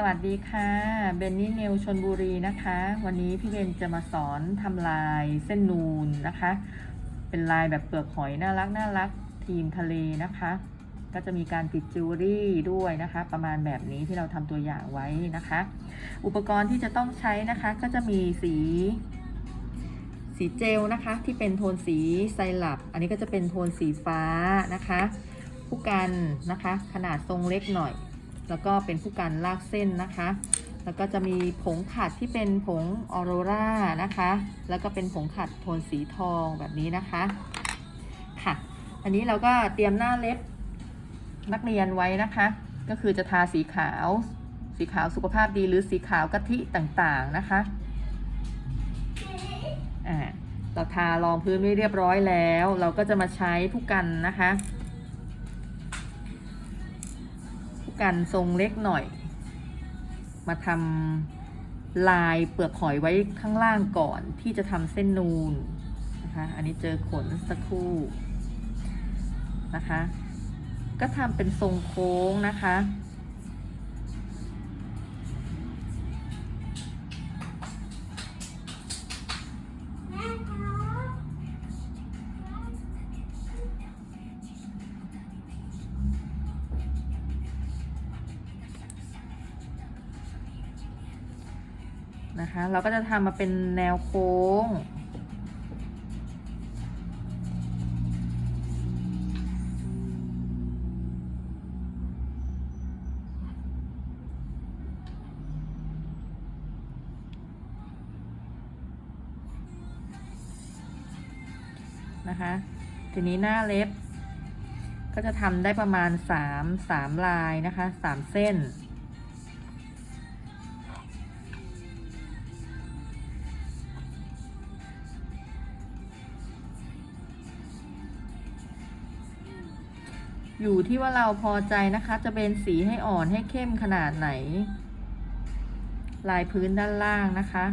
สวัสดีค่ะเบนนี่เนลชนบุรีนะคะ วันนี้พี่เบนจะมาสอนทำลายเส้นนูนนะคะ เป็นลายแบบเปลือกหอยน่ารักน่ารักทีมทะเลนะคะ ก็จะมีการติดจิวเวลรี่ด้วยนะคะ ประมาณแบบนี้ที่เราทำตัวอย่างไว้นะคะ อุปกรณ์ที่จะต้องใช้นะคะก็จะมีสี สีเจลนะคะ ที่เป็นโทนสีไซรัปอันนี้ก็จะเป็นโทนสีฟ้านะคะผู้กันนะคะ ขนาดทรงเล็กหน่อย แล้วก็เป็นผู้กันลากเส้นนะคะ แล้วก็จะมีผงขัดที่เป็นผงออโรรานะคะ แล้วก็เป็นผงขัดโทนสีทองแบบนี้นะคะค่ะ อันนี้เราก็เตรียมหน้าเล็บนักเรียนไว้นะคะ ก็คือจะทาสีขาว สีขาวสุขภาพดีหรือสีขาวกะทิต่างๆนะคะอ่าเราทารองพื้นไว้เรียบร้อยแล้ว เราก็จะมาใช้ผู้กันนะคะ กันทรงเล็กหน่อย มาทำลายเปลือกหอยไว้ข้างล่างก่อนที่จะทำเส้นนูนนะคะอันนี้เจอขนสักครู่นะคะ ก็ทำเป็นทรงโค้งนะคะ นะคะ เราก็จะทำมาเป็นแนวโค้ง นะคะ ทีนี้หน้าเล็บ ก็จะทำได้ประมาณ 3 3 ลายนะคะ 3 เส้น อยู่ที่ว่าเราพอใจนะคะ จะเป็นสีให้อ่อนให้เข้มขนาดไหน ลายพื้นด้านล่างนะคะ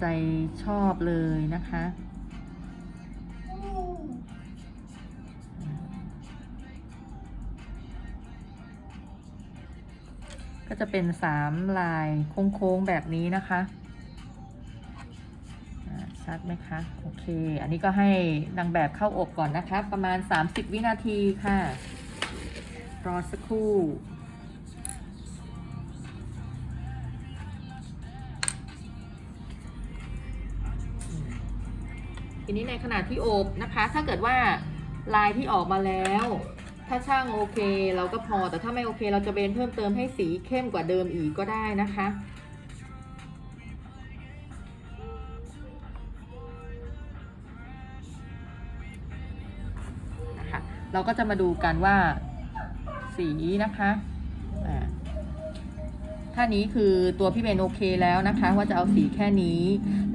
ใจชอบเลยนะคะ ก็จะเป็นสามลายโค้งๆแบบนี้นะคะชัดไหมคะ โอเค อันนี้ก็ให้นางแบบเข้าอบก่อนนะคะ ประมาณ 30 วินาทีค่ะ รอสักครู่ ทีนี้ในขณะที่อบนะคะ ถ้าเกิดว่าลายที่ออกมาแล้ว ถ้าช่างโอเคเราก็พอ แต่ถ้าไม่โอเค เราจะเบนเพิ่มเติมให้สีเข้มกว่าเดิมอีกก็ได้นะคะ นะคะเราก็จะมาดูกันว่าสีนะคะอ่าถ้านี้คือตัวพี่เบนโอเคแล้วนะคะ ว่าจะเอาสีแค่นี้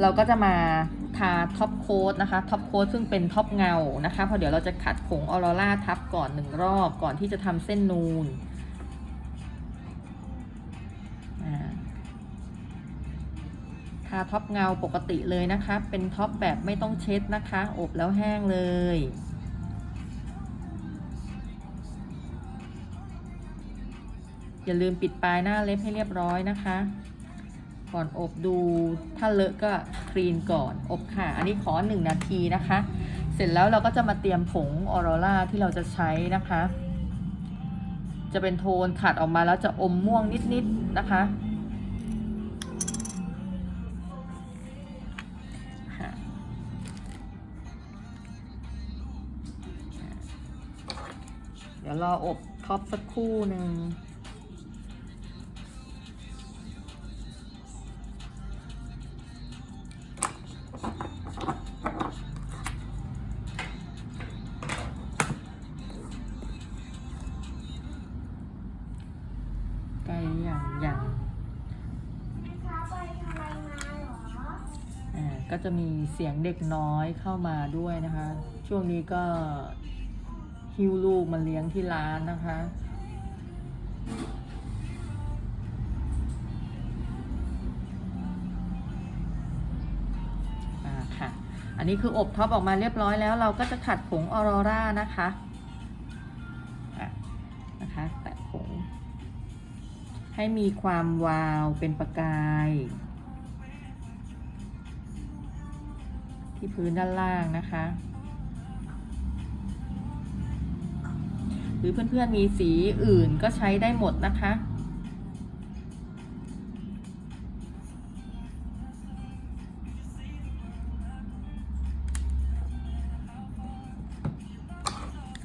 เราก็จะมา ทาท็อปโค้ดนะคะท็อปโค้ดซึ่งเป็นท็อปเงานะคะเพราะเดี๋ยวเราจะขัดผงออโรราทับก่อนหนึ่งรอบก่อนที่จะทำเส้นนูนทาท็อปเงาปกติเลยนะคะ เป็นท็อปแบบไม่ต้องเช็ดนะคะ อบแล้วแห้งเลย อย่าลืมปิดปลายหน้าเล็บให้เรียบร้อยนะคะ ก่อนอบดูถ้าเลอะก็คลีนก่อนอบค่ะ อันนี้ขอหนึ่งนาทีนะคะ เสร็จแล้วเราก็จะมาเตรียมผงออโรราที่เราจะใช้นะคะ จะเป็นโทนขัดออกมาแล้วจะอมม่วงนิดๆนะคะคะเดี๋ยวรออบท็อปสักครู่หนึ่ง จะมีเสียงเด็กน้อยเข้ามาด้วยนะคะ ช่วงนี้ก็หิ้วลูกมาเลี้ยงที่ร้านนะคะอ่าค่ะอันนี้คืออบท็อปออกมาเรียบร้อยแล้ว เราก็จะขัดผงออโรรานะคะอะนะคะแตะผงให้มีความวาวเป็นประกาย ที่พื้นด้านล่างนะคะ หรือเพื่อนๆมีสีอื่นก็ใช้ได้หมดนะคะ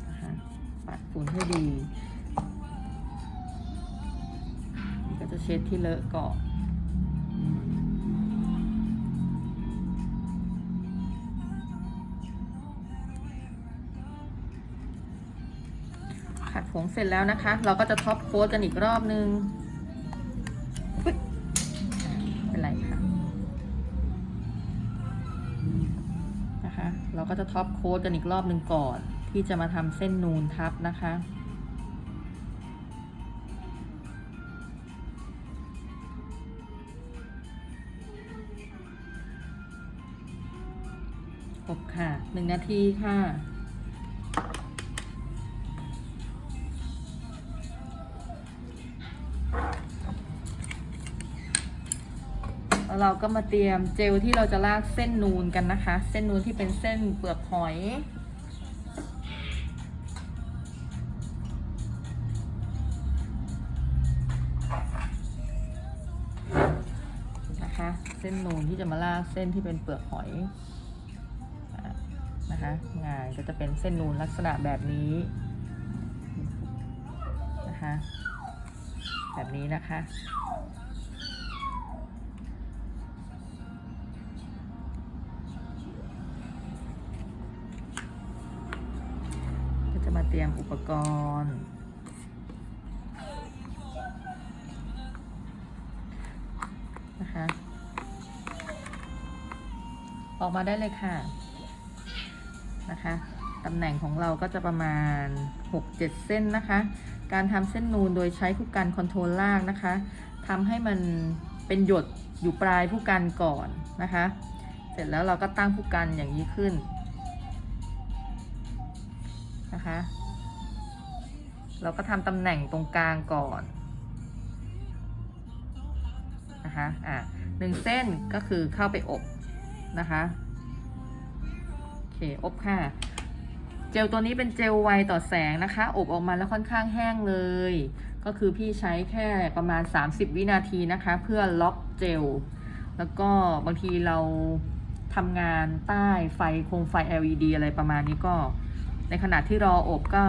นะคะปัดฝุ่นให้ดี ก็จะเช็ดที่เลอะก่อน งเสร็จแล้วนะคะ เราก็จะท็อปโค้ดกันอีกรอบนึงอุ๊ยอ่าไม่เป็นไรค่ะนะคะ เราก็จะท็อปโค้ดกันอีกรอบหนึ่งก่อน ที่จะมาทำเส้นนูนทับนะคะอบค่ะหนึ่งนาทีค่ะ แล้วเราก็มาเตรียมเจลที่เราจะลากเส้นนูนกันนะคะ เส้นนูนที่เป็นเส้นเปลือกหอย นะคะ เส้นนูนที่จะมาลากเส้นที่เป็นเปลือกหอยนะคะ งานก็จะเป็นเส้นนูนลักษณะแบบนี้นะคะ แบบนี้นะคะ รียมอุปกรณ์ นะคะ ออกมาได้เลยค่ะ นะคะ ตำแหน่งของเราก็จะประมาณ 6-7 เส้นนะคะ การทำเส้นนูนโดยใช้ผู้กันคอนโทรลลากนะคะทำให้มันเป็นหยดอยู่ปลายผู้กันก่อนนะคะ เสร็จแล้วเราก็ตั้งผู้กันอย่างนี้ขึ้นนะคะ เราก็ทำตำแหน่งตรงกลางก่อนนะคะอะหนึ่งเส้นก็คือเข้าไปอบนะคะโอเคอบค่ะ เจลตัวนี้เป็นเจลไวต่อแสงนะคะ อบออกมาแล้วค่อนข้างแห้งเลย ก็คือพี่ใช้แค่ประมาณ 30 วินาทีนะคะ เพื่อล็อกเจล แล้วก็บางทีเราทำงานใต้ไฟโคมไฟ LED อะไรประมาณนี้ก็ ในขณะที่รออบก็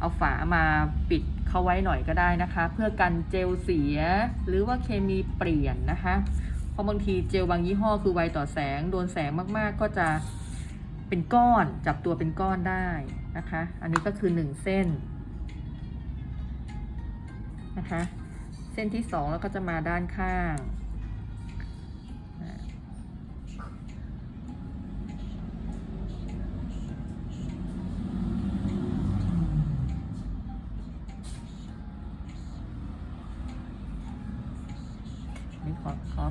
เอาฝามาปิดเขาไว้หน่อยก็ได้นะคะ เพื่อกันเจลเสียหรือว่าเคมีเปลี่ยนนะคะ เพราะบางทีเจลบางยี่ห้อคือไวต่อแสง โดนแสงมากๆก็จะเป็นก้อนจับตัวเป็นก้อนได้นะคะ อันนี้ก็คือ 1 เส้นนะคะ เส้นที่ 2 แล้วก็จะมาด้านข้าง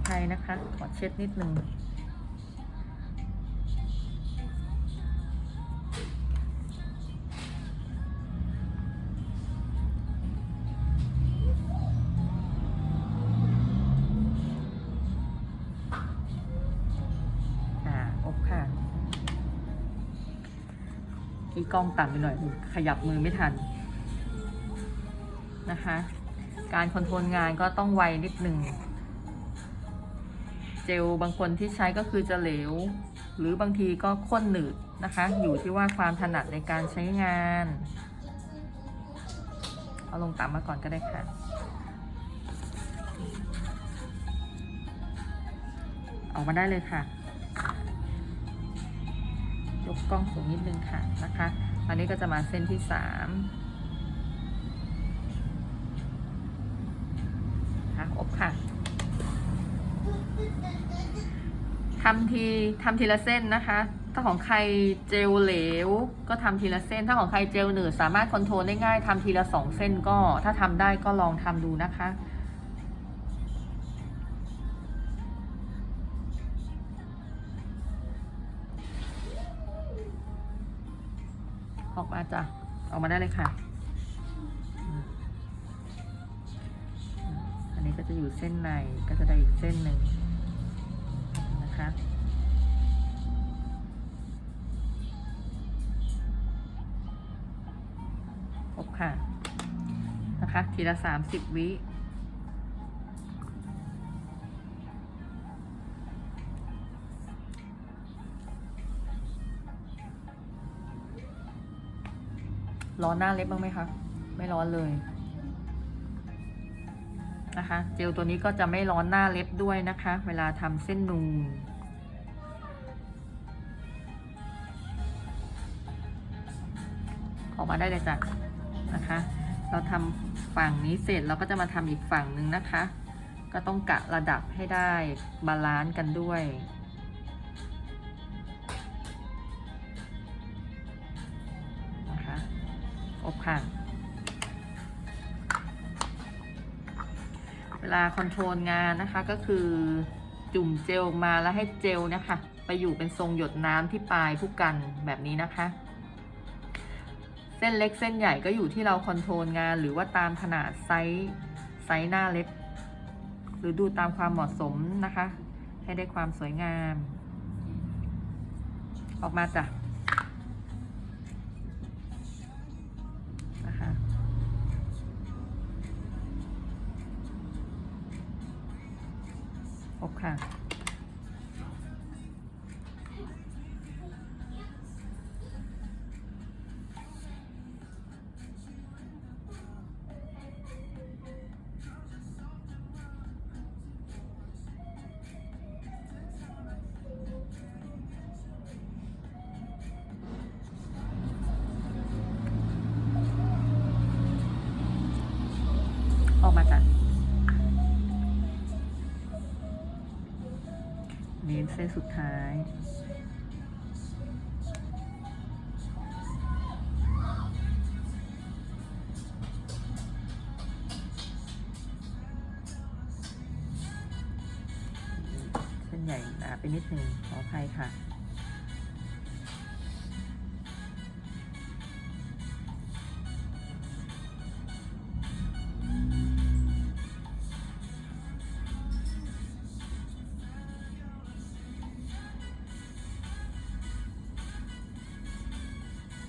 ภัยนะคะ ขอเช็ดนิดนึงอ่าอบค่ะที่กล้องต่ำไปหน่อย ขยับมือไม่ทันนะคะ การคอนโทรลงานก็ต้องไวนิดหนึ่ง เจลบางคนที่ใช้ก็คือจะเหลว หรือบางทีก็ข้นหนืดนะคะ อยู่ที่ว่าความถนัดในการใช้งาน เอาลงต่ำมาก่อนก็ได้ค่ะออกมาได้เลยค่ะ ยกกล้องสูงนิดนึงค่ะนะคะ อันนี้ก็จะมาเส้นที่สามค่ะอบค่ะ ทำทีทำทีละเส้นนะคะ ถ้าของใครเจลเหลว ก็ทำทีละเส้น ถ้าของใครเจลหนืดสามารถคอนโทรลได้ง่ายทำทีละสองเส้นก็ ถ้าทำได้ก็ลองทำดูนะคะออกมาจ้ะ ออกมาได้เลยค่ะ อันนี้ก็จะอยู่เส้นในก็จะได้อีกเส้นหนึ่ง นะคะ ครบค่ะ นะคะ ทีละสามสิบวิร้อนหน้าเล็บบ้างไหมคะ ไม่ร้อนเลยนะคะ เจลตัวนี้ก็จะไม่ร้อนหน้าเล็บด้วยนะคะ เวลาทำเส้นนูน ออกมาได้เลยจ้ะนะคะ เราทำฝั่งนี้เสร็จเราก็จะมาทำอีกฝั่งหนึ่งนะคะ ก็ต้องกะระดับให้ได้บาลานซ์กันด้วยนะคะอบค่ะเวลาคอนโทรลงานนะคะก็คือจุ่มเจลมาแล้วให้เจลนะคะไปอยู่เป็นทรงหยดน้ำที่ปลายผู้กันแบบนี้นะคะ ส้นเล็กเส้นใหญ่ก็อยู่ที่เราคอนโทรลงาน หรือว่าตามขนาดไซส์ไซส์หน้าเล็บ หรือดูตามความเหมาะสมนะคะ ให้ได้ความสวยงาม ออกมาจ้ะนะคะอบค่ะ เซส้นสุดท้าย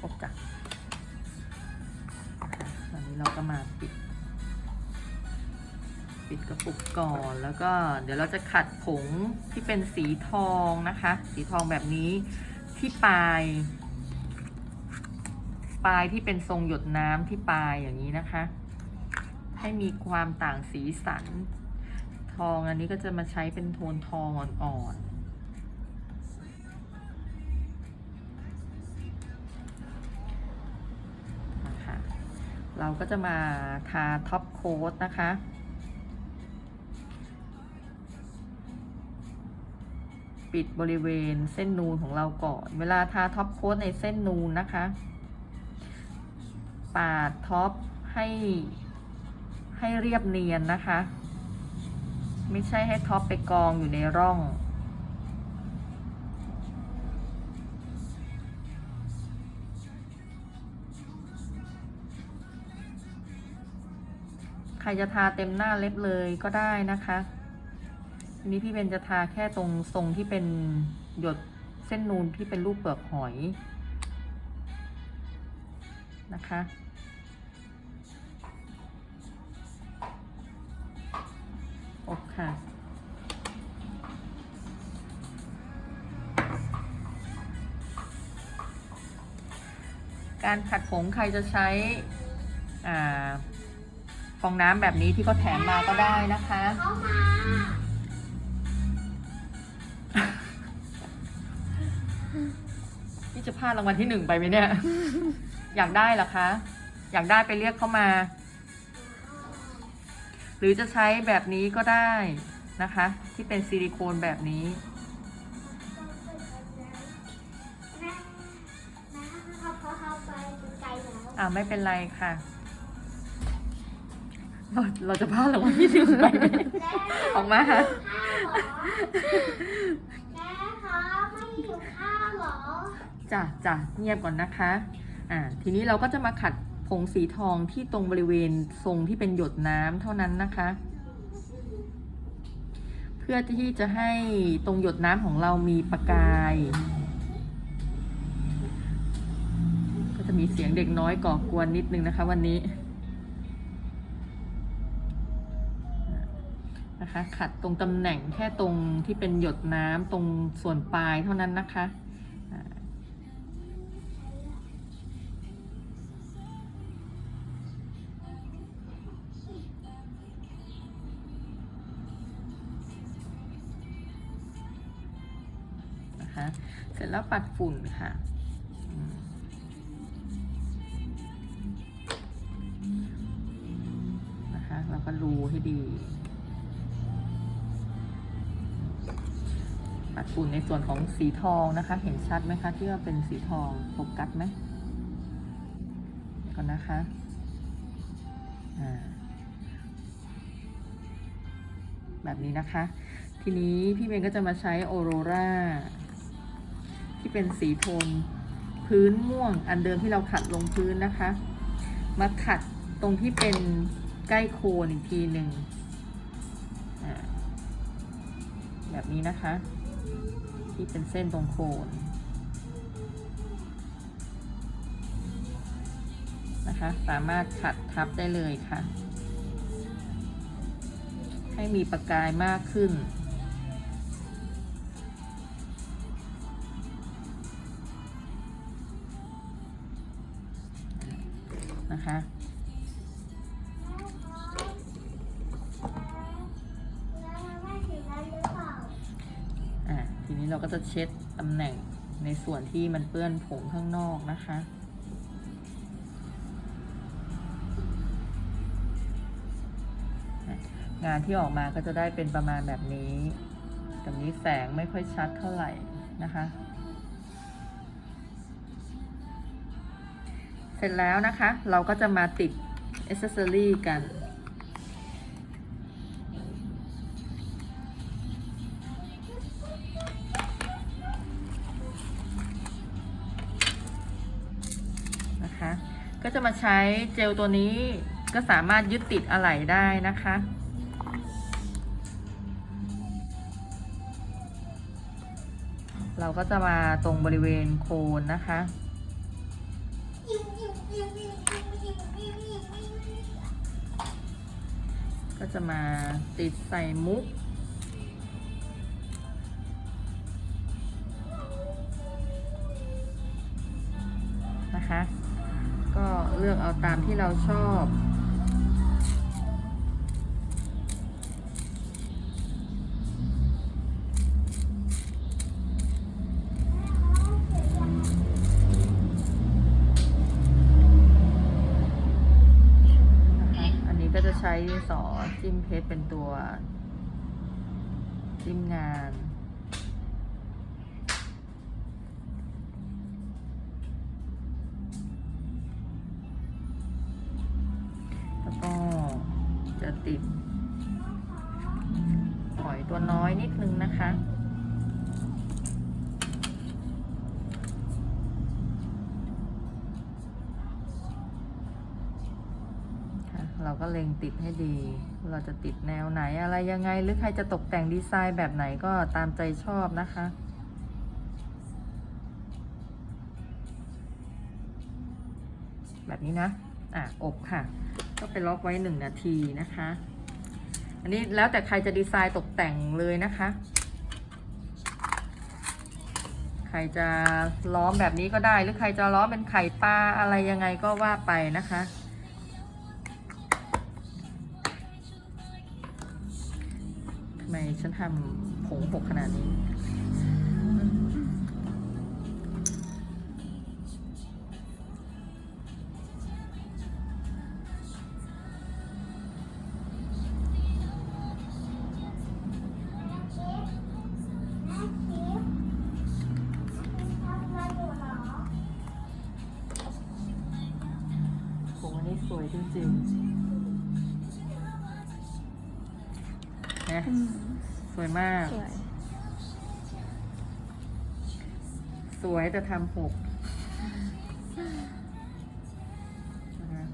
บจ้ะนตอนนี้เราก็มาปิด ปิดกระปุกก่อนแล้วก็เดี๋ยวเราจะขัดผงที่เป็นสีทองนะคะ สีทองแบบนี้ที่ปลาย ปลายที่เป็นทรงหยดน้ำที่ปลายอย่างนี้นะคะ ให้มีความต่างสีสัน ทองอันนี้ก็จะมาใช้เป็นโทนทองอ่อนๆ เราก็จะมาทาท็อปโค้ดนะคะ ปิดบริเวณเส้นนูนของเราก่อน เวลาทาท็อปโค้ดในเส้นนูนนะคะ ปาดท็อปให้ให้เรียบเนียนนะคะ ไม่ใช่ให้ท็อปไปกองอยู่ในร่อง รจะทาเต็มหน้าเล็บเลยก็ได้นะคะทีนี้พี่เบนจะทาแค่ตรงทรงที่เป็นหยดเส้นนูนที่เป็นรูปเปลือกหอยนะคะ โอบค่ะการขัดผงใครจะใช้อ่า องน้ำแบบนี้ที่เขาแถมมาก็ได้นะคะ นี่จะพลาดรางวัลที่หนึ่งไปไหมเนี่ย อยากได้เหรอคะ อยากได้ไปเรียกเข้ามา หรือจะใช้แบบนี้ก็ได้นะคะ ที่เป็นซิลิโคนแบบนี้อ่าไม่เป็นไรค่ะ เราเราจะพลาดรางวัลที่หนึ่งไปไหมออกมาค่ะแม่คะไม่หิวข้าวเหรอจ้ะจ้ะเงียบก่อนนะคะ อ่า ทีนี้เราก็จะมาขัดผงสีทองที่ตรงบริเวณทรงที่เป็นหยดน้ำเท่านั้นนะคะ เพื่อที่จะให้ตรงหยดน้ำของเรามีประกาย ก็จะมีเสียงเด็กน้อยก่อกวนนิดนึงนะคะวันนี้ นะคะ ขัดตรงตำแหน่งแค่ตรงที่เป็นหยดน้ำตรงส่วนปลายเท่านั้นนะคะนะคะเสร็จแล้วปัดฝุ่นค่ะ นะคะเราก็รูให้ดี ฝุ่นในส่วนของสีทองนะคะ เห็นชัดไหมคะ ที่ว่าเป็นสีทองโฟกัสไหมก่อนนะคะแบบนี้นะคะ ทีนี้พี่เบนก็จะมาใช้โอโรราที่เป็นสีโทนพื้นม่วงอันเดิมที่เราขัดลงพื้นนะคะ มาขัดตรงที่เป็นใกล้โคนอีกทีหนึ่งแบบนี้นะคะ ที่เป็นเส้นตรงโคนนะคะ สามารถขัดทับได้เลยค่ะ ให้มีประกายมากขึ้นนะคะ ก็จะเช็ดตำแหน่งในส่วนที่มันเปื้อนผงข้างนอกนะคะ งานที่ออกมาก็จะได้เป็นประมาณแบบนี้แต่นี้แสงไม่ค่อยชัดเท่าไหร่นะคะ เสร็จแล้วนะคะ เราก็จะมาติดอ c เซอรี่กัน จะมาใช้เจลตัวนี้ก็สามารถยึดติดอะไหล่ได้นะคะ เราก็จะมาตรงบริเวณโคนนะคะ ก็จะมาติดใส่มุกนะคะ เลือกเอาตามที่เราชอบนะคะอันนี้ก็จะใช้ดินสอจิ้มเพชรเป็นตัว จิ้มงาน จะติดหอยตัวน้อยนิดนึงนะคะค่ะเราก็เล็งติดให้ดี เราจะติดแนวไหนอะไรยังไง หรือใครจะตกแต่งดีไซน์แบบไหนก็ตามใจชอบนะคะแบบนี้นะ อะ อบค่ะ ก็ไปล็อกไว้หนึ่งนาทีนะคะ อันนี้แล้วแต่ใครจะดีไซน์ตกแต่งเลยนะคะ ใครจะล้อมแบบนี้ก็ได้ หรือใครจะล้อมเป็นไข่ปลาอะไรยังไงก็ว่าไปนะคะ ทำไมฉันทำผงหกขนาดนี้ วยแต่ทำหกนะคะ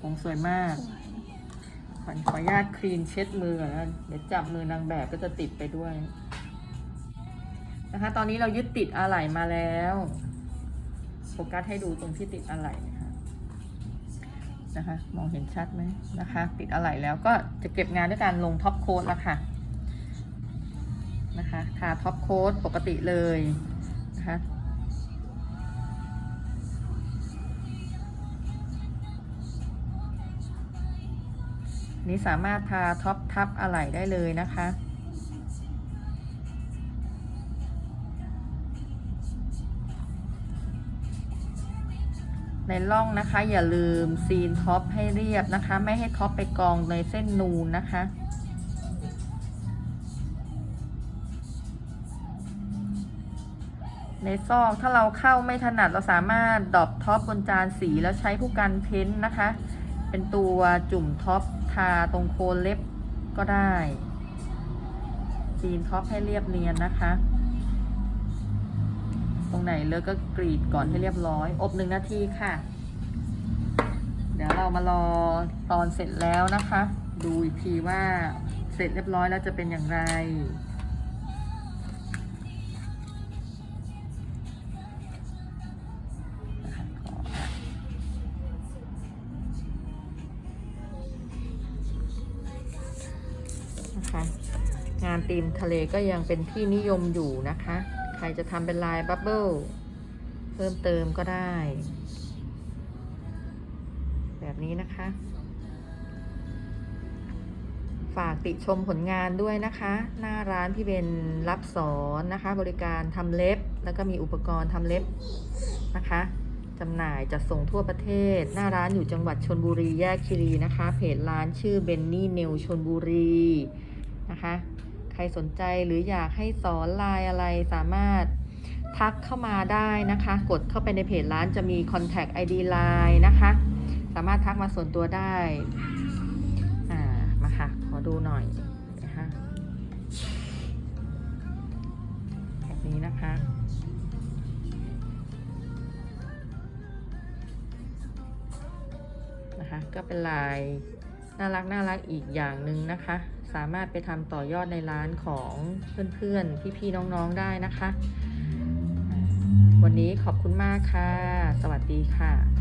ผมสวยมากสวยขอขออนุญาตคลีนเช็ดมือก่อนนะเดี๋ยวจับมือนางแบบก็จะติดไปด้วย นะคะ ตอนนี้เรายึดติดอะไหล่มาแล้วโฟกัสให้ดูตรงที่ติดอะไหล่นะคะนะคะ มองเห็นชัดไหมนะคะ ติดอะไหล่แล้วก็จะเก็บงานด้วยการลงท็อปโค้ดแล้วค่ะนะคะทาท็อปโค้ดปกติเลย นี้สามารถทาท็อปทับอะไหล่ได้เลยนะคะ ในร่องนะคะอย่าลืมซีนท็อปให้เรียบนะคะ ไม่ให้ท็อปไปกองในเส้นนูนนะคะในซอกถ้าเราเข้าไม่ถนัดเราสามารถดรอปท็อปบนจานสีแล้วใช้ผู้กันเพ้นท์นะคะ เป็นตัวจุ่มท็อปาตรงโคนเล็บก็ได้ซีนท็อปให้เรียบเนียนนะคะ ตรงไหนเลอะก็กรีดก่อนให้เรียบร้อย อบหนึ่งนาทีค่ะ เดี๋ยวเรามารอตอนเสร็จแล้วนะคะ ดูอีกทีว่าเสร็จเรียบร้อยแล้วจะเป็นอย่างไร ตีมทะเลก็ยังเป็นที่นิยมอยู่นะคะ ใครจะทำเป็นลายบับเบิ้ลเพิ่มเติมก็ได้ แบบนี้นะคะ ฝากติชมผลงานด้วยนะคะ หน้าร้านพี่เบนรับสอนนะคะ บริการทำเล็บ แล้วก็มีอุปกรณ์ทำเล็บนะคะจำหน่ายจัดส่งทั่วประเทศ หน้าร้านอยู่จังหวัดชนบุรีแยกคีรีนะคะ เพจร้านชื่อเบนนี่เนลชนบุรีนะคะ รสนใจหรืออยากให้สอนลายอะไรสามารถทักเข้ามาได้นะคะ กดเข้าไปในเพจร้านจะมี Contact ID Line นะคะ สามารถทักมาส่วนตัวได้ อ่า มาค่ะ ขอดูหน่อยนะคะแบบนี้นะคะนะคะ ก็เป็นลายน่ารักน่ารักอีกอย่างหนึ่งนะคะ สามารถไปทำต่อยอดในร้านของเพื่อนๆ พี่ๆ น้องๆ ได้นะคะ วันนี้ขอบคุณมากค่ะ สวัสดีค่ะ